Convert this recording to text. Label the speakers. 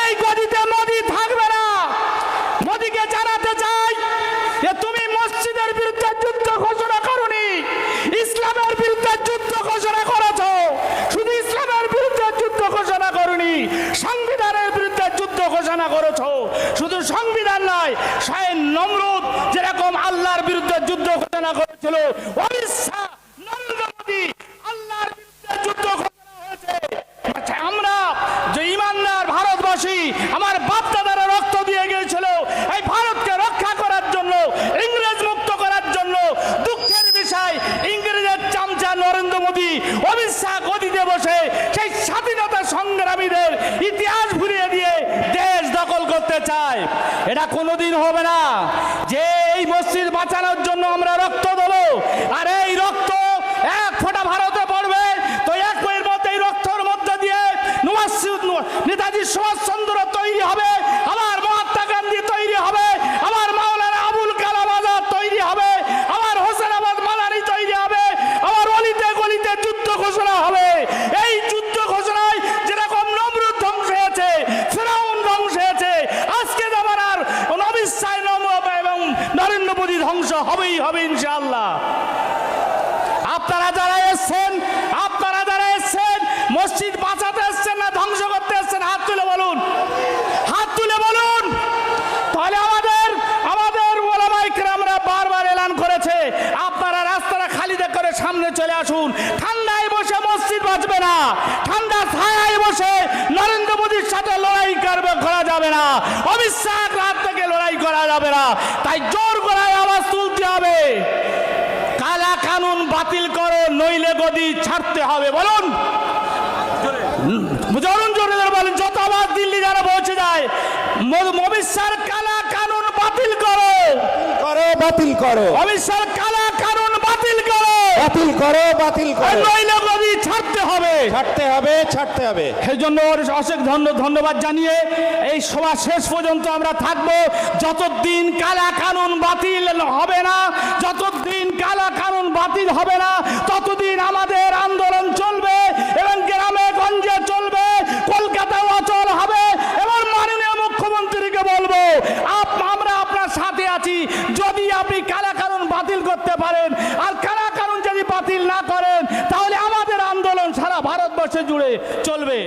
Speaker 1: এই গদিতে মোদি থাকবে না। মোদিকে জানাতে চাই যে তুমি মসজিদের বিরুদ্ধে যুদ্ধ ঘোষণা করনি। ইসলামের বিরুদ্ধে যুদ্ধ ঘোষণা করেছ। শুধু ইসলামের বিরুদ্ধে যুদ্ধ ঘোষণা করনি, সংবিধানের বিরুদ্ধে যুদ্ধ ঘোষণা করেছ। শুধু সংবিধান নয় স্বয়ং নমরুদ যেরকম আল্লাহর বিরুদ্ধে যুদ্ধ ঘোষণা করেছিল অমিত শাহ নরেন্দ্র মোদী আল্লাহর বিরুদ্ধে যুদ্ধ ঘোষণা হয়েছে আচ্ছা, আমরা যে ইমানদার ভারতবাসী আমার বাপ দাদারা রক্ত দিয়ে গিয়েছিল এই ভারতকে রক্ষা করার জন্য ইংরেজ মুক্ত করার জন্য দুঃখের বিষয় ইংরেজের চামচা নরেন্দ্র মোদী অমিত শাহ গদিতে বসে সেই স্বাধীনতা সংগ্রামীদের ইতিহাস ভুলিয়ে দিয়ে দেশ দখল করতে চায় এটা কোনোদিন হবে না। যে এই মসজিদ বাঁচানোর জন্য আমরা রক্ত দেবো আর এই রক্ত এক ফোঁটা ভারতে পড়বে তো এক বইয়ের মধ্যে এই রক্তর মধ্যে দিয়ে নওয়াজ- ন- নেতাজি সুভাষচন্দ্র তৈরি হবে আমার মহাত্মা গান্ধী তৈরি হবে আমার মাওলানা আবুল কালাম আজাদ তৈরি হবে আমার হোসেনাবাদ মালানি তৈরি হবে আমার অলিতে গলিতে যুদ্ধ ঘোষণা হবে এই যুদ্ধ ঘোষণায় যেরকম নমরুদ ধ্বংস হয়েছে ফেরাউন ধ্বংস হয়েছে আজকে আমার আর অমিত শাহ নম- এবং নরেন্দ্র মোদী ধ্বংস হবেই হবে ইনশাআল্লাহ। আপনারা যারা এসছেন, আপনারা যারা এসছেন, মসজিদ বাঁচাতে এসছেন না, ধ্বংস করতে এসছেন, হাত তুলে বলুন। হাত তুলে বলুন। তাহলে আমাদের আমাদের ওলামাই আমরা বারবার এলান করেছে। আপনারা রাস্তাটা খালি করে সামনে চলে আসুন। ঠান্ডায় বসে মসজিদ বাঁচবে না। ঠান্ডা ছায়ায় বসে নরেন্দ্র মোদীর সাথে লড়াই করবে, করা যাবে না। শাহ রাত থেকে লড়াই করা যাবে না। তাই জোর তুলতে হবে। কালা কানুন বাতিল করো নইলে গদি ছাড়তে হবে। বলুন। জরুন জোরে জোরে বলেন যত আবার দিল্লি যারা পৌঁছে যায় কালা কানুন বাতিল করো।
Speaker 2: করো বাতিল করো।
Speaker 1: অমিত কালা কানুন বাতিল করো।
Speaker 2: বাতিল করো বাতিল করো।
Speaker 1: নইলে হবে।
Speaker 2: ছাড়তে হবে ছাড়তে হবে।
Speaker 1: সেই জন্য ওর অশেষ ধন্য ধন্যবাদ জানিয়ে এই সভা শেষ পর্যন্ত আমরা থাকব। যতদিন কালা কানুন বাতিল হবে না যতদিন কালা কানুন বাতিল হবে না